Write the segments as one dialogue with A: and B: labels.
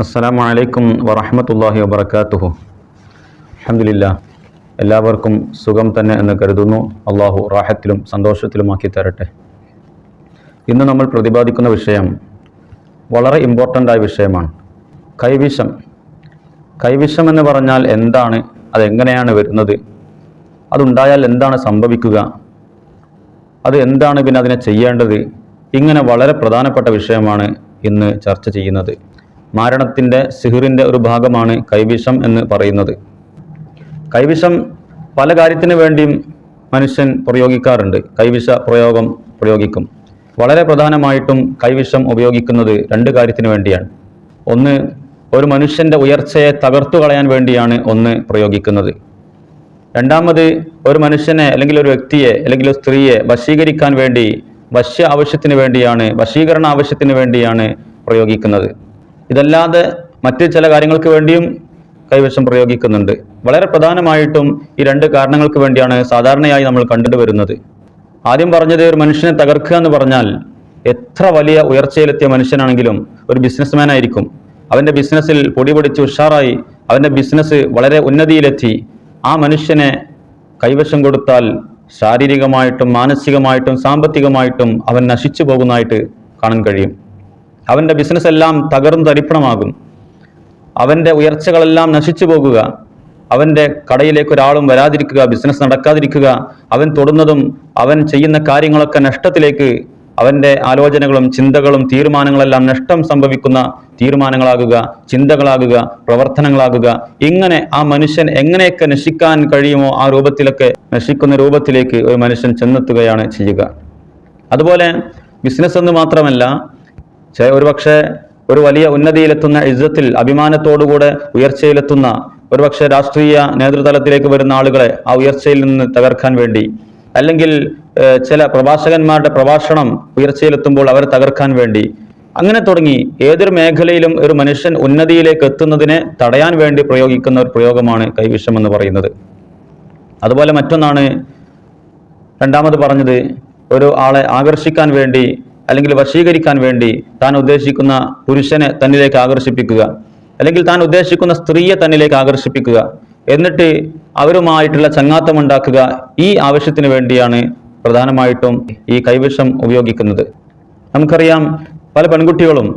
A: അസ്സലാമു അലൈക്കും വറഹമത്തല്ലാഹി വബർക്കാത്തുഹു അഹമ്മദില്ല എല്ലാവർക്കും സുഖം തന്നെ എന്ന് കരുതുന്നു. അള്ളാഹു റാഹത്തിലും സന്തോഷത്തിലുമാക്കി തരട്ടെ. ഇന്ന് നമ്മൾ പ്രതിപാദിക്കുന്ന വിഷയം വളരെ ഇമ്പോർട്ടന്റ് ആയ വിഷയമാണ്. കൈവിഷം. കൈവിഷം എന്ന് പറഞ്ഞാൽ എന്താണ്? അതെങ്ങനെയാണ് വരുന്നത്? അതുണ്ടായാൽ എന്താണ് സംഭവിക്കുക? അത് എന്താണ് പിന്നെ അതിനെ ചെയ്യേണ്ടത്? ഇങ്ങനെ വളരെ പ്രധാനപ്പെട്ട വിഷയമാണ് ഇന്ന് ചർച്ച ചെയ്യുന്നത്. മാരണത്തിന്റെ സിഹിറിന്റെ ഒരു ഭാഗമാണ് കൈവിഷം എന്ന് പറയുന്നത്. കൈവിഷം പല കാര്യത്തിന് വേണ്ടിയും മനുഷ്യൻ പ്രയോഗിക്കാറുണ്ട്. കൈവിഷ പ്രയോഗം പ്രയോഗിക്കും. വളരെ പ്രധാനമായിട്ടും കൈവിഷം ഉപയോഗിക്കുന്നത് രണ്ട് കാര്യത്തിന് വേണ്ടിയാണ്. ഒന്ന് ഒരു മനുഷ്യന്റെ ഉയർച്ചയെ തകർത്തു കളയാൻ വേണ്ടിയാണ് ഒന്ന് പ്രയോഗിക്കുന്നത്. രണ്ടാമത് ഒരു മനുഷ്യനെ അല്ലെങ്കിൽ ഒരു വ്യക്തിയെ അല്ലെങ്കിൽ ഒരു സ്ത്രീയെ വശീകരിക്കാൻ വേണ്ടി വശ്യ ആവശ്യത്തിന് വേണ്ടിയാണ് വശീകരണ ആവശ്യത്തിന് വേണ്ടിയാണ് പ്രയോഗിക്കുന്നത്. ഇതല്ലാതെ മറ്റ് ചില കാര്യങ്ങൾക്ക് വേണ്ടിയും കൈവശം പ്രയോഗിക്കുന്നുണ്ട്. വളരെ പ്രധാനമായിട്ടും ഈ രണ്ട് കാരണങ്ങൾക്ക് വേണ്ടിയാണ് സാധാരണയായി നമ്മൾ കണ്ടിട്ട് വരുന്നത്. ആദ്യം പറഞ്ഞത് ഒരു മനുഷ്യനെ തകർക്കുക എന്ന് പറഞ്ഞാൽ എത്ര വലിയ ഉയർച്ചയിലെത്തിയ മനുഷ്യനാണെങ്കിലും ഒരു ബിസിനസ്മാൻ ആയിരിക്കും. അവന്റെ ബിസിനസ്സിൽ പൊടി പൊടിച്ച് ഉഷാറായി അവന്റെ ബിസിനസ് വളരെ ഉന്നതിയിലെത്തി. ആ മനുഷ്യനെ കൈവശം കൊടുത്താൽ ശാരീരികമായിട്ടും മാനസികമായിട്ടും സാമ്പത്തികമായിട്ടും അവൻ നശിച്ചു പോകുന്നതായിട്ട് കാണാൻ കഴിയും. അവന്റെ ബിസിനസ് എല്ലാം തകർന്നു തരിപ്പണമാകും. അവന്റെ ഉയർച്ചകളെല്ലാം നശിച്ചു പോകുക. അവന്റെ കടയിലേക്ക് ഒരാളും വരാതിരിക്കുക ബിസിനസ് നടക്കാതിരിക്കുക അവൻ തൊടുന്നതും അവൻ ചെയ്യുന്ന കാര്യങ്ങളൊക്കെ നഷ്ടത്തിലേക്ക് അവന്റെ ആലോചനകളും ചിന്തകളും തീരുമാനങ്ങളെല്ലാം നഷ്ടം സംഭവിക്കുന്ന തീരുമാനങ്ങളാകുക ചിന്തകളാകുക പ്രവർത്തനങ്ങളാകുക. ഇങ്ങനെ ആ മനുഷ്യൻ എങ്ങനെയൊക്കെ നശിക്കാൻ കഴിയുമോ ആ രൂപത്തിലൊക്കെ നശിക്കുന്ന രൂപത്തിലേക്ക് ഒരു മനുഷ്യൻ ചെന്നെത്തുകയാണ് ചെയ്യുക. അതുപോലെ ബിസിനസ് എന്ന് മാത്രമല്ല ഒരുപക്ഷെ ഒരു വലിയ ഉന്നതിയിലെത്തുന്ന ഇജ്ജത്തിൽ അഭിമാനത്തോടുകൂടെ ഉയർച്ചയിലെത്തുന്ന ഒരുപക്ഷെ രാഷ്ട്രീയ നേതൃതലത്തിലേക്ക് വരുന്ന ആളുകളെ ആ ഉയർച്ചയിൽ നിന്ന് തകർക്കാൻ വേണ്ടി അല്ലെങ്കിൽ ചില പ്രഭാഷകന്മാരുടെ പ്രഭാഷണം ഉയർച്ചയിലെത്തുമ്പോൾ അവരെ തകർക്കാൻ വേണ്ടി അങ്ങനെ തുടങ്ങി ഏതൊരു മേഖലയിലും ഒരു മനുഷ്യൻ ഉന്നതിയിലേക്ക് എത്തുന്നതിനെ തടയാൻ വേണ്ടി പ്രയോഗിക്കുന്ന ഒരു പ്രയോഗമാണ് കൈവിഷം എന്ന് പറയുന്നത്. അതുപോലെ മറ്റൊന്നാണ് രണ്ടാമത് പറഞ്ഞത് ഒരു ആളെ ആകർഷിക്കാൻ വേണ്ടി അല്ലെങ്കിൽ വശീകരിക്കാൻ വേണ്ടി താൻ ഉദ്ദേശിക്കുന്ന പുരുഷനെ തന്നിലേക്ക് ആകർഷിപ്പിക്കുക അല്ലെങ്കിൽ താൻ ഉദ്ദേശിക്കുന്ന സ്ത്രീയെ തന്നിലേക്ക് ആകർഷിപ്പിക്കുക എന്നിട്ട് അവരുമായിട്ടുള്ള ചങ്ങാത്തം ഉണ്ടാക്കുക ഈ ആവശ്യത്തിന് വേണ്ടിയാണ് പ്രധാനമായിട്ടും ഈ കൈവശം ഉപയോഗിക്കുന്നത്. നമുക്കറിയാം പല പെൺകുട്ടികളും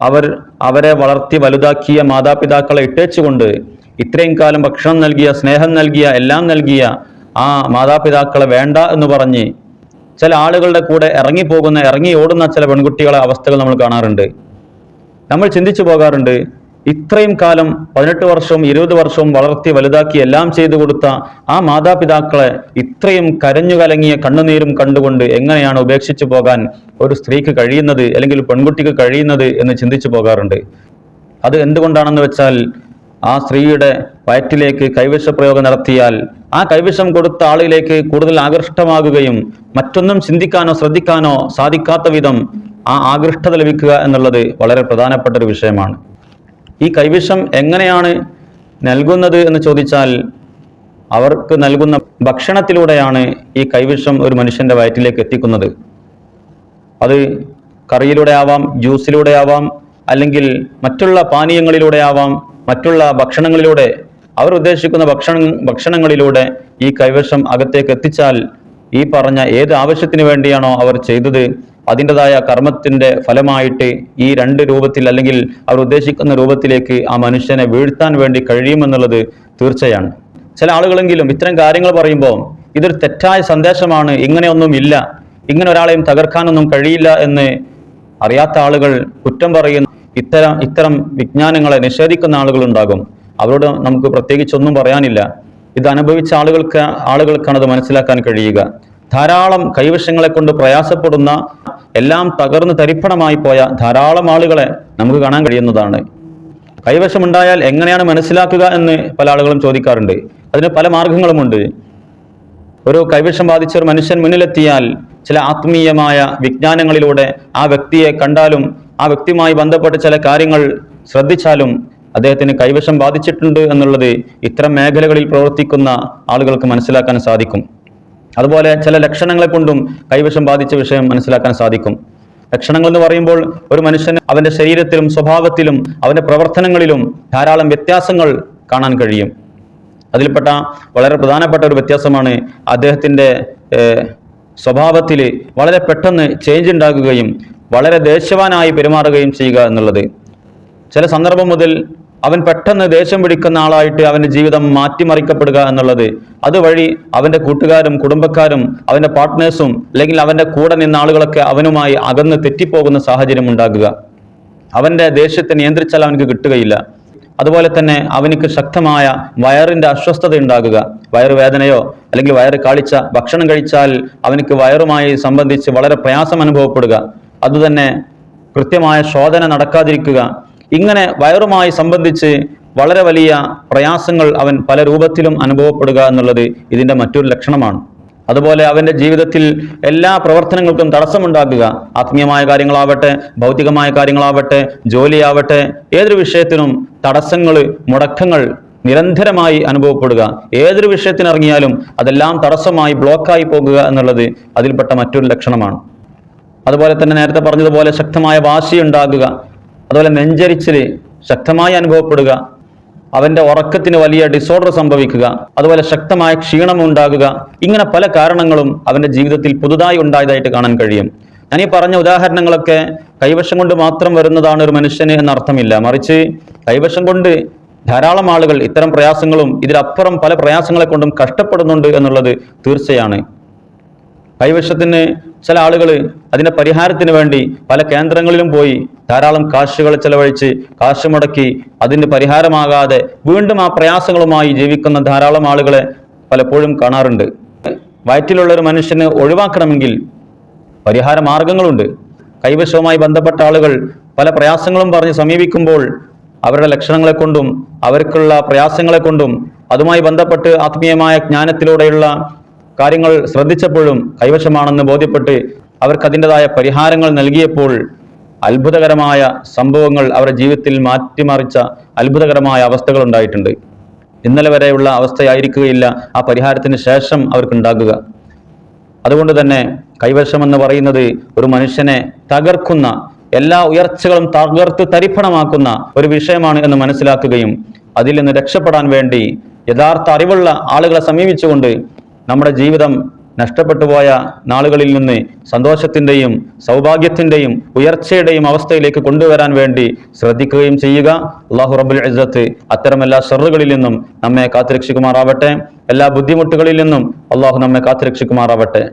A: അവർ അവരെ വളർത്തി വലുതാക്കിയ മാതാപിതാക്കളെ ഇട്ടേച്ചുകൊണ്ട് ഇത്രയും കാലം ഭക്ഷണം നൽകിയ സ്നേഹം നൽകിയ എല്ലാം നൽകിയ ആ മാതാപിതാക്കളെ വേണ്ട എന്ന് പറഞ്ഞ് ചില ആളുകളുടെ കൂടെ ഇറങ്ങിപ്പോകുന്ന ഇറങ്ങി ഓടുന്ന ചില പെൺകുട്ടികളെ അവസ്ഥകൾ നമ്മൾ കാണാറുണ്ട്. നമ്മൾ ചിന്തിച്ചു പോകാറുണ്ട് ഇത്രയും കാലം പതിനെട്ട് വർഷവും ഇരുപത് വർഷവും വളർത്തി വലുതാക്കി എല്ലാം ചെയ്തു കൊടുത്ത ആ മാതാപിതാക്കളെ ഇത്രയും കരഞ്ഞു കലങ്ങിയ കണ്ണുനീരും കണ്ടുകൊണ്ട് എങ്ങനെയാണ് ഉപേക്ഷിച്ചു പോകാൻ ഒരു സ്ത്രീക്ക് കഴിയുന്നത് അല്ലെങ്കിൽ പെൺകുട്ടിക്ക് കഴിയുന്നത് എന്ന് ചിന്തിച്ചു പോകാറുണ്ട്. അത് എന്തുകൊണ്ടാണെന്ന് വെച്ചാൽ ആ സ്ത്രീയുടെ വയറ്റിലേക്ക് കൈവശ പ്രയോഗം നടത്തിയാൽ ആ കൈവശം കൊടുത്ത ആളിലേക്ക് കൂടുതൽ ആകൃഷ്ടമാകുകയും മറ്റൊന്നും ചിന്തിക്കാനോ ശ്രദ്ധിക്കാനോ സാധിക്കാത്ത വിധം ആ ആകൃഷ്ടത ലഭിക്കുക എന്നുള്ളത് വളരെ പ്രധാനപ്പെട്ട ഒരു വിഷയമാണ്. ഈ കൈവശം എങ്ങനെയാണ് നൽകുന്നത് എന്ന് ചോദിച്ചാൽ അവർക്ക് നൽകുന്ന ഭക്ഷണത്തിലൂടെയാണ് ഈ കൈവിഷം ഒരു മനുഷ്യന്റെ വയറ്റിലേക്ക് എത്തിക്കുന്നത്. അത് കറിയിലൂടെ ആവാം ജ്യൂസിലൂടെ ആവാം അല്ലെങ്കിൽ മറ്റുള്ള പാനീയങ്ങളിലൂടെ ആവാം മറ്റുള്ള ഭക്ഷണങ്ങളിലൂടെ അവർ ഉദ്ദേശിക്കുന്ന ഭക്ഷണ ഭക്ഷണങ്ങളിലൂടെ ഈ കൈവശം അകത്തേക്ക് എത്തിച്ചാൽ ഈ പറഞ്ഞ ഏത് ആവശ്യത്തിന് വേണ്ടിയാണോ അവർ ചെയ്തത് അതിന്റെതായ കർമ്മത്തിന്റെ ഫലമായിട്ട് ഈ രണ്ട് രൂപത്തിൽ അല്ലെങ്കിൽ അവർ ഉദ്ദേശിക്കുന്ന രൂപത്തിലേക്ക് ആ മനുഷ്യനെ വീഴ്ത്താൻ വേണ്ടി കഴിയുമെന്നുള്ളത് തീർച്ചയാണ്. ചില ആളുകളെങ്കിലും ഇത്തരം കാര്യങ്ങൾ പറയുമ്പോൾ ഇതൊരു തെറ്റായ സന്ദേശമാണ് ഇങ്ങനെയൊന്നും ഇല്ല ഇങ്ങനെ ഒരാളെയും തകർക്കാനൊന്നും കഴിയില്ല എന്ന് അറിയാത്ത ആളുകൾ കുറ്റം പറയുന്ന ഇത്തരം ഇത്തരം വിജ്ഞാനങ്ങളെ നിഷേധിക്കുന്ന ആളുകളുണ്ടാകും. അവരോട് നമുക്ക് പ്രത്യേകിച്ചൊന്നും പറയാനില്ല. ഇത് അനുഭവിച്ച ആളുകൾക്ക് ആളുകൾക്കാണ് അത് മനസ്സിലാക്കാൻ കഴിയുക. ധാരാളം കൈവശങ്ങളെ കൊണ്ട് പ്രയാസപ്പെടുന്ന എല്ലാം തകർന്ന് തരിപ്പണമായി പോയ ധാരാളം ആളുകളെ നമുക്ക് കാണാൻ കഴിയുന്നതാണ്. കൈവശമുണ്ടായാൽ എങ്ങനെയാണ് മനസ്സിലാക്കുക എന്ന് പല ആളുകളും ചോദിക്കാറുണ്ട്. അതിന് പല മാർഗങ്ങളുമുണ്ട്. ഒരു കൈവശം ബാധിച്ച ഒരു മനുഷ്യൻ മുന്നിലെത്തിയാൽ ചില ആത്മീയമായ വിജ്ഞാനങ്ങളിലൂടെ ആ വ്യക്തിയെ കണ്ടാലും ആ വ്യക്തിയുമായി ബന്ധപ്പെട്ട ചില കാര്യങ്ങൾ ശ്രദ്ധിച്ചാലും അദ്ദേഹത്തിന് കൈവശം ബാധിച്ചിട്ടുണ്ട് എന്നുള്ളത് ഇത്തരം മേഖലകളിൽ പ്രവർത്തിക്കുന്ന ആളുകൾക്ക് മനസ്സിലാക്കാൻ സാധിക്കും. അതുപോലെ ചില ലക്ഷണങ്ങളെ കൊണ്ടും കൈവശം ബാധിച്ച വിഷയം മനസ്സിലാക്കാൻ സാധിക്കും. ലക്ഷണങ്ങൾ എന്ന് പറയുമ്പോൾ ഒരു മനുഷ്യന് അവന്റെ ശരീരത്തിലും സ്വഭാവത്തിലും അവന്റെ പ്രവർത്തനങ്ങളിലും ധാരാളം വ്യത്യാസങ്ങൾ കാണാൻ കഴിയും. അതിൽപ്പെട്ട വളരെ പ്രധാനപ്പെട്ട ഒരു വ്യത്യാസമാണ് അദ്ദേഹത്തിന്റെ സ്വഭാവത്തിൽ വളരെ പെട്ടെന്ന് ചേഞ്ച് ഉണ്ടാകുകയും വളരെ ദേഷ്യവാനായി പെരുമാറുകയും ചെയ്യുക എന്നുള്ളത്. ചില സന്ദർഭം മുതൽ അവൻ പെട്ടെന്ന് ദേഷ്യം പിടിക്കുന്ന ആളായിട്ട് അവന്റെ ജീവിതം മാറ്റിമറിക്കപ്പെടുക എന്നുള്ളത്. അതുവഴി അവന്റെ കൂട്ടുകാരും കുടുംബക്കാരും അവന്റെ പാർട്ട്നേഴ്സും അല്ലെങ്കിൽ അവന്റെ കൂടെ നിന്ന ആളുകളൊക്കെ അവനുമായി അകന്ന് തെറ്റിപ്പോകുന്ന സാഹചര്യം ഉണ്ടാകുക. അവന്റെ ദേഷ്യത്തെ നിയന്ത്രിച്ചാൽ അവനക്ക് കിട്ടുകയില്ല. അതുപോലെ തന്നെ അവനിക്ക് ശക്തമായ വയറിന്റെ അസ്വസ്ഥത ഉണ്ടാകുക. വയറുവേദനയോ അല്ലെങ്കിൽ വയറ് കാളിച്ച ഭക്ഷണം കഴിച്ചാൽ അവനക്ക് വയറുമായി സംബന്ധിച്ച് വളരെ പ്രയാസം അനുഭവപ്പെടുക. അതുതന്നെ കൃത്യമായ ശോധന നടക്കാതിരിക്കുക. ഇങ്ങനെ വയറുമായി സംബന്ധിച്ച് വളരെ വലിയ പ്രയാസങ്ങൾ അവൻ പല രൂപത്തിലും അനുഭവപ്പെടുക എന്നുള്ളത് ഇതിന്റെ മറ്റൊരു ലക്ഷണമാണ്. അതുപോലെ അവന്റെ ജീവിതത്തിൽ എല്ലാ പ്രവർത്തനങ്ങൾക്കും തടസ്സമുണ്ടാക്കുക. ആത്മീയമായ കാര്യങ്ങളാവട്ടെ ഭൗതികമായ കാര്യങ്ങളാവട്ടെ ജോലിയാവട്ടെ ഏതൊരു വിഷയത്തിനും തടസ്സങ്ങൾ മുടക്കങ്ങൾ നിരന്തരമായി അനുഭവപ്പെടുക. ഏതൊരു വിഷയത്തിനിറങ്ങിയാലും അതെല്ലാം തടസ്സമായി ബ്ലോക്കായി പോകുക എന്നുള്ളത് അതിൽപ്പെട്ട മറ്റൊരു ലക്ഷണമാണ്. അതുപോലെ തന്നെ നേരത്തെ പറഞ്ഞതുപോലെ ശക്തമായ വാശി ഉണ്ടാകുക അതുപോലെ നെഞ്ചരിച്ചിൽ ശക്തമായി അനുഭവപ്പെടുക അവന്റെ ഉറക്കത്തിന് വലിയ ഡിസോർഡർ സംഭവിക്കുക അതുപോലെ ശക്തമായ ക്ഷീണം ഉണ്ടാകുക ഇങ്ങനെ പല കാരണങ്ങളും അവന്റെ ജീവിതത്തിൽ പുതുതായി ഉണ്ടായതായിട്ട് കാണാൻ കഴിയും. ഞാൻ ഈ പറഞ്ഞ ഉദാഹരണങ്ങളൊക്കെ കൈവശം കൊണ്ട് മാത്രം വരുന്നതാണ് ഒരു മനുഷ്യന് എന്നർത്ഥമില്ല. മറിച്ച് കൈവശം കൊണ്ട് ധാരാളം ആളുകൾ ഇത്തരം പ്രയാസങ്ങളും ഇതിലപ്പുറം പല പ്രയാസങ്ങളെ കൊണ്ടും കഷ്ടപ്പെടുന്നുണ്ട് എന്നുള്ളത് തീർച്ചയാണ്. കൈവശത്തിന് ചില ആളുകൾ അതിന്റെ പരിഹാരത്തിന് വേണ്ടി പല കേന്ദ്രങ്ങളിലും പോയി ധാരാളം കാശുകൾ ചെലവഴിച്ച് കാശ് മുടക്കി അതിന് പരിഹാരമാകാതെ വീണ്ടും ആ പ്രയാസങ്ങളുമായി ജീവിക്കുന്ന ധാരാളം ആളുകളെ പലപ്പോഴും കാണാറുണ്ട്. വയറ്റിലുള്ള ഒരു മനുഷ്യനെ ഒഴിവാക്കണമെങ്കിൽ പരിഹാര മാർഗങ്ങളുണ്ട്. കൈവശവുമായി ബന്ധപ്പെട്ട ആളുകൾ പല പ്രയാസങ്ങളും പറഞ്ഞ് സമീപിക്കുമ്പോൾ അവരുടെ ലക്ഷണങ്ങളെ കൊണ്ടും അവർക്കുള്ള പ്രയാസങ്ങളെ കൊണ്ടും അതുമായി ബന്ധപ്പെട്ട് ആത്മീയമായ ജ്ഞാനത്തിലൂടെയുള്ള കാര്യങ്ങൾ ശ്രദ്ധിച്ചപ്പോഴും കൈവശമാണെന്ന് ബോധ്യപ്പെട്ട് അവർക്ക് അതിന്റെതായ പരിഹാരങ്ങൾ നൽകിയപ്പോൾ അത്ഭുതകരമായ സംഭവങ്ങൾ അവരുടെ ജീവിതത്തിൽ മാറ്റിമറിച്ച അത്ഭുതകരമായ അവസ്ഥകൾ ഉണ്ടായിട്ടുണ്ട്. ഇന്നലെ വരെയുള്ള അവസ്ഥയായിരിക്കുകയില്ല ആ പരിഹാരത്തിന് ശേഷം അവർക്കുണ്ടാകുക. അതുകൊണ്ട് തന്നെ കൈവശമെന്ന് പറയുന്നത് ഒരു മനുഷ്യനെ തകർക്കുന്ന എല്ലാ ഉയർച്ചകളും തകർത്ത് തരിപ്പണമാക്കുന്ന ഒരു വിഷയമാണ് എന്ന് മനസ്സിലാക്കുകയും അതിൽ നിന്ന് രക്ഷപ്പെടാൻ വേണ്ടി യഥാർത്ഥ അറിവുള്ള ആളുകളെ സമീപിച്ചുകൊണ്ട് നമ്മുടെ ജീവിതം നഷ്ടപ്പെട്ടു പോയ നാളുകളിൽ നിന്ന് സന്തോഷത്തിന്റെയും സൗഭാഗ്യത്തിന്റെയും ഉയർച്ചയുടെയും അവസ്ഥയിലേക്ക് കൊണ്ടുവരാൻ വേണ്ടി ശ്രദ്ധിക്കുകയും ചെയ്യുക. അള്ളാഹു റബുൽ ഇസ്സത്ത് അത്തരം എല്ലാ ഷറുകളിൽ നിന്നും നമ്മെ കാത്തുരക്ഷിക്കുമാറാവട്ടെ. എല്ലാ ബുദ്ധിമുട്ടുകളിൽ നിന്നും അള്ളാഹു നമ്മെ കാത്തുരക്ഷിക്കുമാറാവട്ടെ.